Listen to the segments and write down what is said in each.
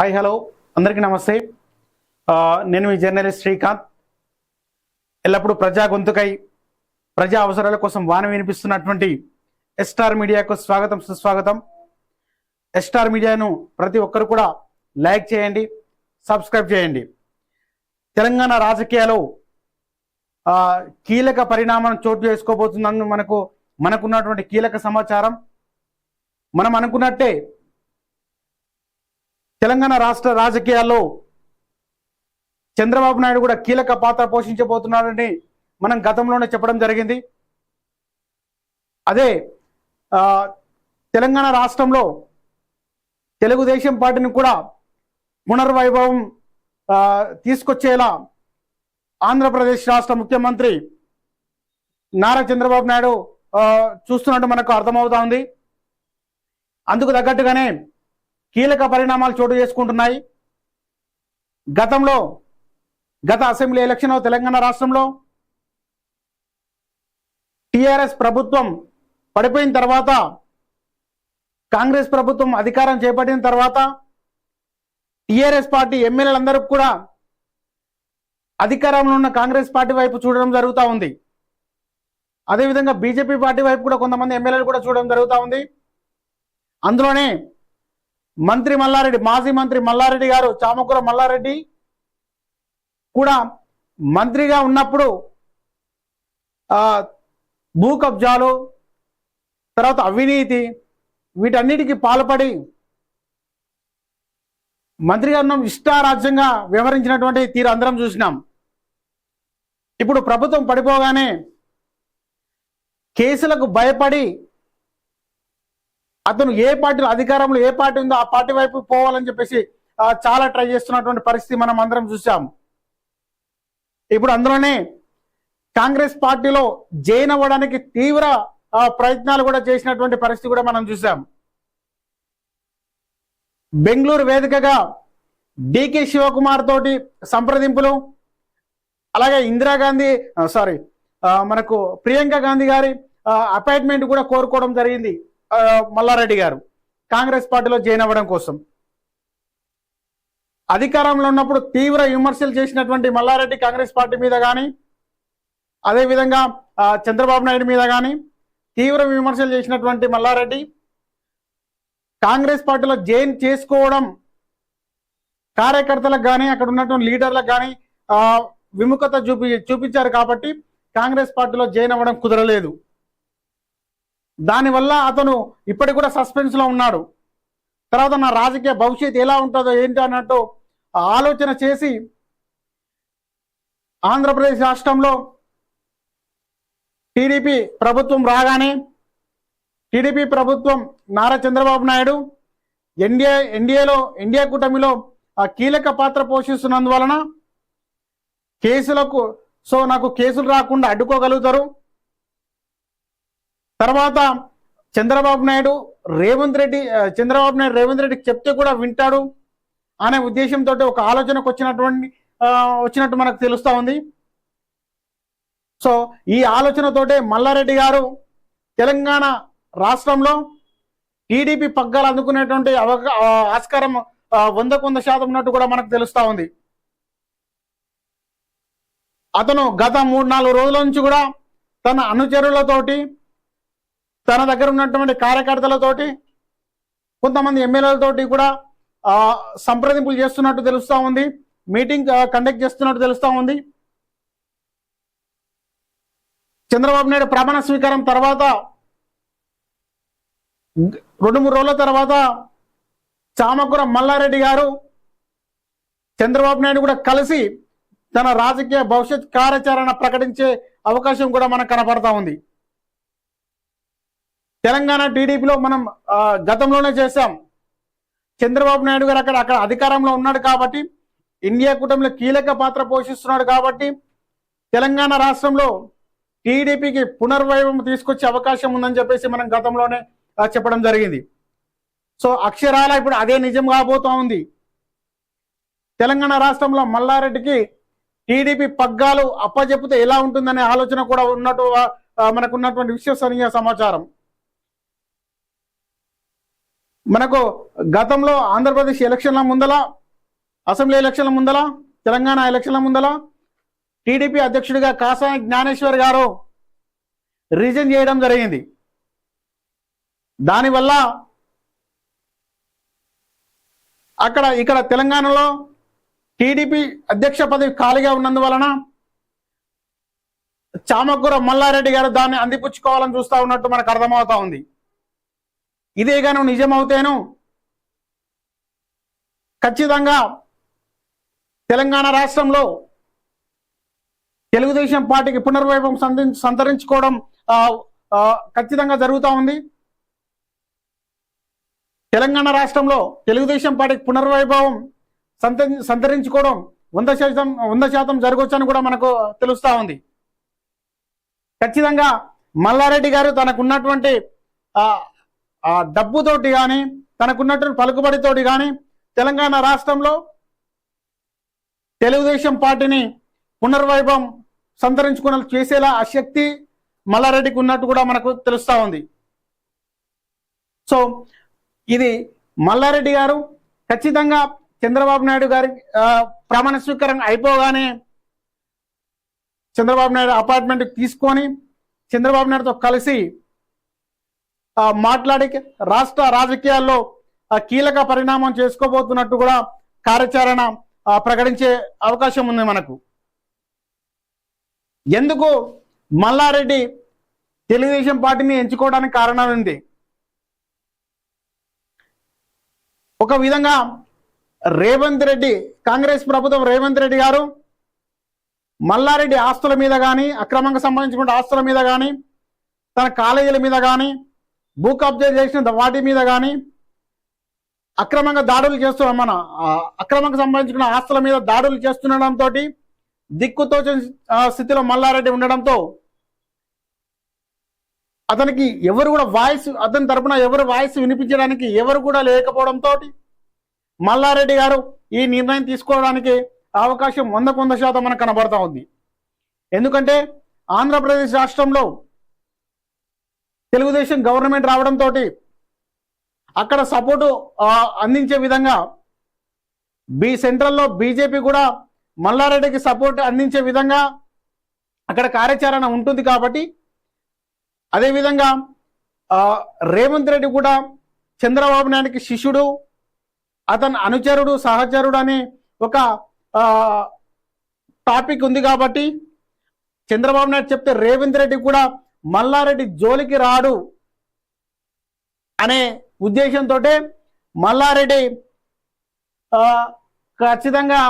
Hi hello అందరికీ నమస్తే. నేను మీ జర్నలిస్ట్ శ్రీకాంత్. ఎల్లప్పుడూ ప్రజా గొంతుకై ప్రజా అవసరాల కోసం వాన వినిపిస్తున్నటువంటి ఎస్టార్ మీడియాకు స్వాగతం సుస్వాగతం. ఎస్టార్ మీడియాను ప్రతి ఒక్కరు కూడా లైక్ చేయండి సబ్స్క్రైబ్ చేయండి. తెలంగాణ రాజకీయాలు కీలక పరిణామం చోటు చేసుకోబోతుందని మనకు మనకున్నటువంటి కీలక సమాచారం. మనం అనుకున్నట్టే తెలంగాణ రాష్ట్ర రాజకీయాల్లో చంద్రబాబు నాయుడు కూడా కీలక పాత్ర పోషించబోతున్నాడని మనం గతంలోనే చెప్పడం జరిగింది. అదే తెలంగాణ రాష్ట్రంలో తెలుగుదేశం పార్టీని కూడా పునర్వైభవం తీసుకొచ్చేలా ఆంధ్రప్రదేశ్ రాష్ట్ర ముఖ్యమంత్రి నారా చంద్రబాబు నాయుడు చూస్తున్నట్టు మనకు అర్థమవుతా ఉంది. అందుకు తగ్గట్టుగానే కీలక పరిణామాలు చోటు చేసుకుంటున్నాయి. గతంలో గత అసెంబ్లీ ఎలక్షన్ తెలంగాణ రాష్ట్రంలో టిఆర్ఎస్ ప్రభుత్వం పడిపోయిన తర్వాత కాంగ్రెస్ ప్రభుత్వం అధికారం చేపట్టిన తర్వాత టిఆర్ఎస్ పార్టీ ఎమ్మెల్యేలందరూ కూడా అధికారంలో ఉన్న కాంగ్రెస్ పార్టీ వైపు చూడడం జరుగుతూ ఉంది. అదేవిధంగా బీజేపీ పార్టీ వైపు కూడా కొంతమంది ఎమ్మెల్యేలు కూడా చూడడం జరుగుతూ ఉంది. అందులోనే మంత్రి మల్లారెడ్డి మాజీ మంత్రి మల్లారెడ్డి గారు చామకూర మల్లారెడ్డి కూడా మంత్రిగా ఉన్నప్పుడు భూ కబ్జాలు తర్వాత అవినీతి వీటన్నిటికీ పాల్పడి మంత్రిగా ఉన్న ఇష్టారాజ్యంగా వ్యవహరించినటువంటి తీరు అందరం చూసినాం. ఇప్పుడు ప్రభుత్వం పడిపోగానే కేసులకు భయపడి అతను ఏ పార్టీలో అధికారంలో ఏ పార్టీ ఉందో ఆ పార్టీ వైపు పోవాలని చెప్పేసి చాలా ట్రై చేస్తున్నటువంటి పరిస్థితి మనం అందరం చూసాం ఇప్పుడు అందులోనే కాంగ్రెస్ పార్టీలో జైన్ అవ్వడానికి తీవ్ర ప్రయత్నాలు కూడా చేసినటువంటి పరిస్థితి కూడా మనం చూసాం బెంగళూరు వేదికగా డికే శివకుమార్ తోటి సంప్రదింపులు అలాగే ఇందిరాగాంధీ సారీ మనకు ప్రియాంక గాంధీ గారి అపాయింట్మెంట్ కూడా కోరుకోవడం జరిగింది. మల్లారెడ్డి గారు. కాంగ్రెస్ పార్టీలో జాయిన్ అవ్వడం కోసం. అధికారంలో ఉన్నప్పుడు తీవ్ర విమర్శలు చేసినటువంటి మల్లారెడ్డి కాంగ్రెస్ పార్టీ మీద కానీ అదేవిధంగా చంద్రబాబు నాయుడు మీద కానీ తీవ్ర విమర్శలు చేసినటువంటి మల్లారెడ్డి కాంగ్రెస్ పార్టీలో జైన్ చేసుకోవడం కార్యకర్తలకు కానీ అక్కడ ఉన్నటువంటి లీడర్లకు కానీ విముఖత చూపి చూపించారు కాబట్టి కాంగ్రెస్ పార్టీలో జాయిన్ అవ్వడం కుదరలేదు. దానివల్ల అతను ఇప్పటికి కూడా సస్పెన్స్లో ఉన్నాడు. తర్వాత నా రాజకీయ భవిష్యత్ ఎలా ఉంటుందో ఏంటి అన్నట్టు ఆలోచన చేసి ఆంధ్రప్రదేశ్ రాష్ట్రంలో టీడీపీ ప్రభుత్వం రాగానే టీడీపీ ప్రభుత్వం నారా చంద్రబాబు నాయుడు ఎన్డీఏ ఎన్డీఏలో ఎన్డీఏ కూటమిలో ఆ కీలక పాత్ర పోషిస్తున్నందువలన కేసులకు సో నాకు కేసులు రాకుండా అడ్డుకోగలుగుతారు. తర్వాత చంద్రబాబు నాయుడు రేవంత్ రెడ్డి చంద్రబాబు నాయుడు రేవంత్ రెడ్డికి చెప్తే కూడా వింటాడు అనే ఉద్దేశంతో ఒక ఆలోచనకు వచ్చినటువంటి వచ్చినట్టు మనకు తెలుస్తూ ఉంది. సో ఈ ఆలోచనతోటే మల్లారెడ్డి గారు తెలంగాణ రాష్ట్రంలో టీడీపీ పగ్గాలు అందుకునేటువంటి అవకా ఆస్కారం వందకు వంద శాతం ఉన్నట్టు కూడా మనకు తెలుస్తూ ఉంది. అతను గత మూడు నాలుగు రోజుల నుంచి కూడా తన అనుచరులతోటి తన దగ్గర ఉన్నటువంటి కార్యకర్తలతోటి కొంతమంది ఎమ్మెల్యేలతోటి కూడా సంప్రదింపులు చేస్తున్నట్టు తెలుస్తూ ఉంది. మీటింగ్ కండక్ట్ చేస్తున్నట్టు తెలుస్తూ ఉంది. చంద్రబాబు నాయుడు ప్రమాణ స్వీకారం తర్వాత రెండు మూడు రోజుల తర్వాత చామకూర మల్లారెడ్డి గారు చంద్రబాబు నాయుడు కూడా కలిసి తన రాజకీయ భవిష్యత్ కార్యాచరణ ప్రకటించే అవకాశం కూడా మనకు కనపడతా ఉంది. తెలంగాణ టీడీపీలో మనం గతంలోనే చేశాం. చంద్రబాబు నాయుడు గారు అక్కడ అక్కడ అధికారంలో ఉన్నాడు కాబట్టి ఇండియా కూటమిలో కీలక పాత్ర పోషిస్తున్నాడు కాబట్టి తెలంగాణ రాష్ట్రంలో టీడీపీకి పునర్వైభవం తీసుకొచ్చే అవకాశం ఉందని చెప్పేసి మనం గతంలోనే చెప్పడం జరిగింది. సో అక్షరాల ఇప్పుడు అదే నిజం కాబోతా ఉంది. తెలంగాణ రాష్ట్రంలో మల్లారెడ్డికి టీడీపీ పగ్గాలు అప్పచెప్పితే ఎలా ఉంటుందనే ఆలోచన కూడా ఉన్నట్టు మనకున్నటువంటి విశ్వసనీయ సమాచారం. మనకు గతంలో ఆంధ్రప్రదేశ్ ఎలక్షన్ల ముందల అసెంబ్లీ ఎలక్షన్ల ముందల తెలంగాణ ఎలక్షన్ల ముందల టీడీపీ అధ్యక్షుడిగా కాసాని జ్ఞానేశ్వర్ గారు రిజైన్ చేయడం జరిగింది. దానివల్ల అక్కడ ఇక్కడ తెలంగాణలో టీడీపీ అధ్యక్ష పదవి ఖాళీగా ఉన్నందువలన చామకూర మల్లారెడ్డి గారు దాన్ని అందిపుచ్చుకోవాలని చూస్తా ఉన్నట్టు మనకు అర్థమవుతా ఉంది. ఇదే గాను నిజమవుతేను ఖచ్చితంగా తెలంగాణ రాష్ట్రంలో తెలుగుదేశం పార్టీకి పునర్వైభవం సంధి సంతరించుకోవడం ఖచ్చితంగా జరుగుతూ ఉంది. తెలంగాణ రాష్ట్రంలో తెలుగుదేశం పార్టీకి పునర్వైభవం సంత సంతరించుకోవడం వంద శాతం వంద శాతం జరగవచ్చని కూడా మనకు తెలుస్తూ ఉంది. ఖచ్చితంగా మల్లారెడ్డి గారు తనకున్నటువంటి ఆ, డబ్బుతోటి కానీ తనకున్నటువంటి పలుకుబడితోటి కానీ తెలంగాణ రాష్ట్రంలో తెలుగుదేశం పార్టీని పునర్వైభవం సంతరించుకున్న చేసేలా ఆ శక్తి మల్లారెడ్డికి ఉన్నట్టు కూడా మనకు తెలుస్తూ ఉంది. సో ఇది మల్లారెడ్డి గారు ఖచ్చితంగా చంద్రబాబు నాయుడు గారి ప్రమాణ స్వీకారం అయిపోగానే చంద్రబాబు నాయుడు అపార్ట్మెంట్ తీసుకొని చంద్రబాబు నాయుడుతో కలిసి మాట్లాడి రాష్ట్ర రాజకీయాల్లో కీలక పరిణామం చేసుకోబోతున్నట్టు కూడా కార్యాచరణ ప్రకటించే అవకాశం ఉంది మనకు. ఎందుకు మల్లారెడ్డి తెలుగుదేశం పార్టీని ఎంచుకోవడానికి కారణం ఉంది ఒక విధంగా రేవంత్ రెడ్డి కాంగ్రెస్ ప్రభుత్వం రేవంత్ రెడ్డి గారు మల్లారెడ్డి ఆస్తుల మీద కానీ అక్రమంగా సంబంధించిన ఆస్తుల మీద కానీ తన కాలేజీల మీద కానీ భూ కబ్జా చేసిన వాటి మీద కానీ అక్రమంగా దాడులు చేస్తున్నాం మన అక్రమంగా సంబంధించిన ఆస్తుల మీద దాడులు చేస్తుండడంతో దిక్కుతో స్థితిలో మల్లారెడ్డి ఉండడంతో అతనికి ఎవరు కూడా వాయిస్ అతని తరపున ఎవరు వాయిస్ వినిపించడానికి ఎవరు కూడా లేకపోవడంతో మల్లారెడ్డి గారు ఈ నిర్ణయం తీసుకోవడానికి అవకాశం వందకు వంద శాతం మనకు కనబడతా ఉంది. ఎందుకంటే ఆంధ్రప్రదేశ్ రాష్ట్రంలో తెలుగుదేశం గవర్నమెంట్ రావడంతో అక్కడ సపోర్టు అందించే విధంగా బి సెంట్రల్లో బీజేపీ కూడా మల్లారెడ్డికి సపోర్ట్ అందించే విధంగా అక్కడ కార్యాచరణ ఉంటుంది కాబట్టి అదేవిధంగా రేవంత్ రెడ్డి కూడా చంద్రబాబు నాయుడికి శిష్యుడు అతని అనుచరుడు సహచరుడు అనే ఒక టాపిక్ ఉంది కాబట్టి చంద్రబాబు నాయుడు చెప్తే రేవంత్ రెడ్డి కూడా మల్లారెడ్డి జోలికి రాడు అనే ఉద్దేశంతో మల్లారెడ్డి ఖచ్చితంగా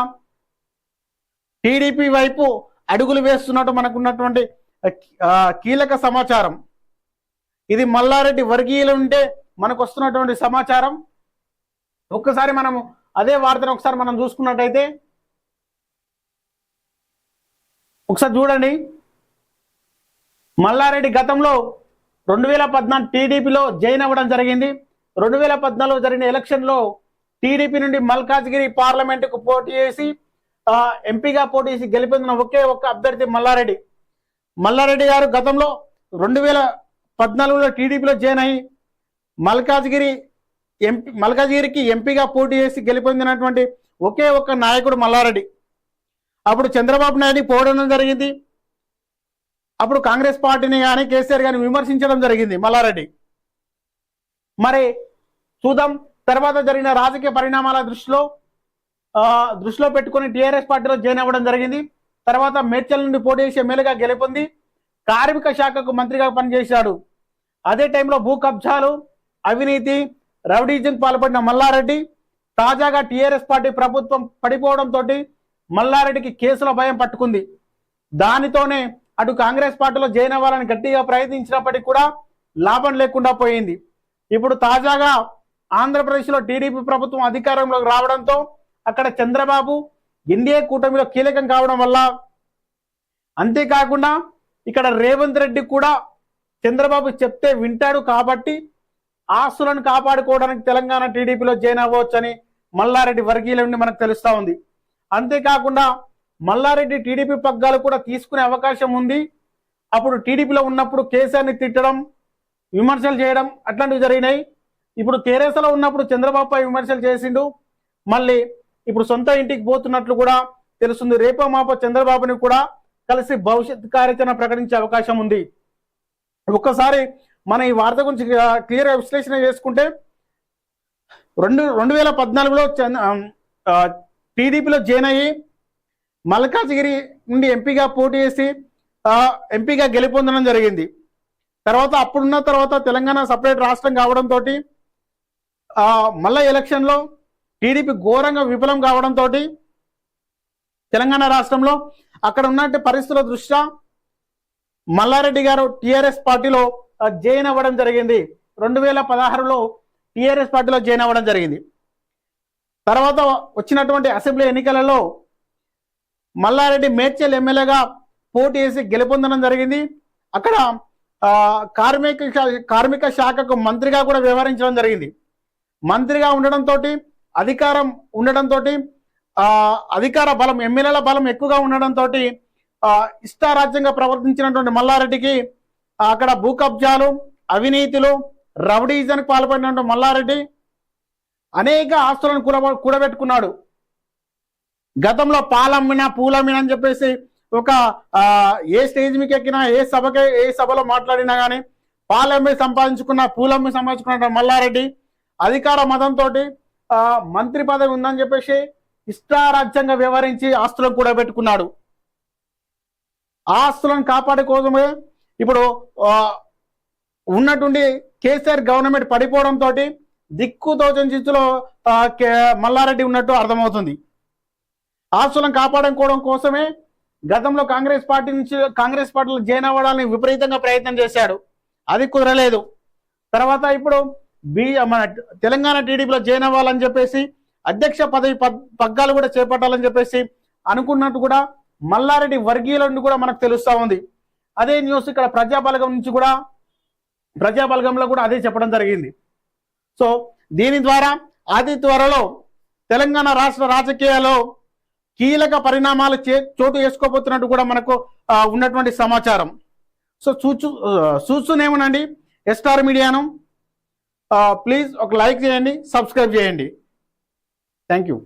టీడీపీ వైపు అడుగులు వేస్తున్నట్టు మనకున్నటువంటి కీలక సమాచారం. ఇది మల్లారెడ్డి వర్గీయులు ఉంటే మనకు వస్తున్నటువంటి సమాచారం. ఒక్కసారి మనము అదే వార్తను ఒకసారి మనం చూసుకున్నట్టయితే ఒకసారి చూడండి. మల్లారెడ్డి గతంలో రెండు వేల పద్నాలుగు టీడీపీలో జైన్ అవ్వడం జరిగింది. రెండు వేల పద్నాలుగు జరిగిన ఎలక్షన్లో టీడీపీ నుండి మల్కాజ్గిరి పార్లమెంటుకు పోటీ చేసి ఎంపీగా పోటీ చేసి గెలిపొందిన ఒకే ఒక్క అభ్యర్థి మల్లారెడ్డి. మల్లారెడ్డి గారు గతంలో రెండు వేల పద్నాలుగులో టీడీపీలో జాయిన్ అయ్యి మల్కాజ్గిరి ఎంపీ మల్కాజ్గిరికి ఎంపీగా పోటీ చేసి గెలిపొందినటువంటి ఒకే ఒక్క నాయకుడు మల్లారెడ్డి. అప్పుడు చంద్రబాబు నాయుడు పోవడం జరిగింది. అప్పుడు కాంగ్రెస్ పార్టీని కానీ కేసీఆర్ కానీ విమర్శించడం జరిగింది మల్లారెడ్డి. మరి చూద్దాం తర్వాత జరిగిన రాజకీయ పరిణామాల దృష్టిలో దృష్టిలో పెట్టుకుని టీఆర్ఎస్ పార్టీలో జాయిన్ అవ్వడం జరిగింది. తర్వాత మేడ్చల్ నుండి పోటీ చేసి ఎమ్మెల్యేగా గెలుపొంది. కార్మిక శాఖకు మంత్రిగా పనిచేశాడు. అదే టైంలో భూ కబ్జాలు అవినీతి రౌడీజం పాల్పడిన మల్లారెడ్డి తాజాగా టీఆర్ఎస్ పార్టీ ప్రభుత్వం పడిపోవడంతో మల్లారెడ్డికి కేసుల భయం పట్టుకుంది. దానితోనే అటు కాంగ్రెస్ పార్టీలో జాయిన్ అవ్వాలని గట్టిగా ప్రయత్నించినప్పటికీ కూడా లాభం లేకుండా పోయింది. ఇప్పుడు తాజాగా ఆంధ్రప్రదేశ్లో టీడీపీ ప్రభుత్వం అధికారంలోకి రావడంతో అక్కడ చంద్రబాబు ఎన్డీఏ కూటమిలో కీలకం కావడం వల్ల అంతేకాకుండా ఇక్కడ రేవంత్ రెడ్డి కూడా చంద్రబాబు చెప్తే వింటాడు కాబట్టి ఆస్తులను కాపాడుకోవడానికి తెలంగాణ టీడీపీలో జాయిన్ అవ్వచ్చని మల్లారెడ్డి వర్గీయుల నుండి మనకు తెలుస్తూ ఉంది. అంతేకాకుండా మల్లారెడ్డి టీడీపీ పగ్గాలు కూడా తీసుకునే అవకాశం ఉంది. అప్పుడు టీడీపీలో ఉన్నప్పుడు కేసీఆర్ని తిట్టడం విమర్శలు చేయడం అట్లాంటివి జరిగినాయి. ఇప్పుడు తెరేసలో ఉన్నప్పుడు చంద్రబాబుపై విమర్శలు చేసిండు. మళ్ళీ ఇప్పుడు సొంత ఇంటికి పోతున్నట్లు కూడా తెలుస్తుంది. రేపో మాపో చంద్రబాబుని కూడా కలిసి భవిష్యత్ కార్యాచరణ ప్రకటించే అవకాశం ఉంది. ఒక్కసారి మన ఈ వార్త గురించి క్లియర్ విశ్లేషణ చేసుకుంటే రెండు రెండు వేల పద్నాలుగులో టీడీపీలో జాయిన్ అయ్యి మల్కాజ్గిరి నుండి ఎంపీగా పోటీ చేసి ఎంపీగా గెలుపొందడం జరిగింది. తర్వాత అప్పుడున్న తర్వాత తెలంగాణ సపరేట్ రాష్ట్రం కావడంతో మళ్ళా ఎలక్షన్లో టీడీపీ ఘోరంగా విఫలం కావడంతో తెలంగాణ రాష్ట్రంలో అక్కడ ఉన్నట్టు పరిస్థితుల దృష్ట్యా మల్లారెడ్డి గారు టీఆర్ఎస్ పార్టీలో జైన్ అవ్వడం జరిగింది. రెండు వేల పదహారులో టీఆర్ఎస్ పార్టీలో జైన్ అవ్వడం జరిగింది. తర్వాత వచ్చినటువంటి అసెంబ్లీ ఎన్నికలలో మల్లారెడ్డి మేడ్చల్ ఎమ్మెల్యేగా పోటీ చేసి గెలుపొందడం జరిగింది. అక్కడ కార్మిక శా- కార్మిక శాఖకు మంత్రిగా కూడా వ్యవహరించడం జరిగింది. మంత్రిగా ఉండడంతో అధికారం ఉండడంతో అధికార బలం ఎమ్మెల్యేల బలం ఎక్కువగా ఉండడంతో ఇష్టారాజ్యంగా ప్రవర్తించినటువంటి మల్లారెడ్డికి అక్కడ భూ కబ్జాలు అవినీతులు రౌడీజన్కి పాల్పడినటువంటి మల్లారెడ్డి అనేక ఆస్తులను కూడ కూడబెట్టుకున్నాడు. గతంలో పాలమ్మిన పూలమ్మిన అని చెప్పేసి ఒక ఏ స్టేజ్ మీకు ఎక్కినా ఏ సభకే ఏ సభలో మాట్లాడినా కానీ పాలమ్మి సంపాదించుకున్న పూలమ్మి సంపాదించుకున్న మల్లారెడ్డి అధికార మతంతో మంత్రి పదవి ఉందని చెప్పేసి ఇష్టారాజ్యంగా వ్యవహరించి ఆస్తులను కూడా పెట్టుకున్నాడు. ఆస్తులను కాపాడే కోసమే ఇప్పుడు ఉన్నటువంటి కేసీఆర్ గవర్నమెంట్ పడిపోవడంతో దిక్కు తోచని స్థితిలో కే- మల్లారెడ్డి ఉన్నట్టు అర్థమవుతుంది. ఆస్తులను కాపాడుకోవడం కోసమే గతంలో కాంగ్రెస్ పార్టీ నుంచి కాంగ్రెస్ పార్టీలో జాయిన్ అవ్వడానికి విపరీతంగా ప్రయత్నం చేశాడు. అది కుదరలేదు. తర్వాత ఇప్పుడు బి మన తెలంగాణ టీడీపీలో జాయిన్ అవ్వాలని చెప్పేసి అధ్యక్ష పదవి పగ్గాలు కూడా చేపట్టాలని చెప్పేసి అనుకున్నట్టు కూడా మల్లారెడ్డి వర్గీయుల నుండి కూడా మనకు తెలుస్తూ ఉంది. అదే న్యూస్ ఇక్కడ ప్రజాబలగం నుంచి కూడా ప్రజాబలగంలో కూడా అదే చెప్పడం జరిగింది. సో దీని ద్వారా అతి త్వరలో తెలంగాణ రాష్ట్ర రాజకీయాల్లో కీలక పరిణామాలు చోటు చేసుకోబోతున్నట్టు కూడా మనకు ఉన్నటువంటి సమాచారం. సో చూచు ఆ, చూస్తూనేమోనండి ఎస్టార్ మీడియాను. ప్లీజ్ ఒక లైక్ చేయండి సబ్స్క్రైబ్ చేయండి. Thank you.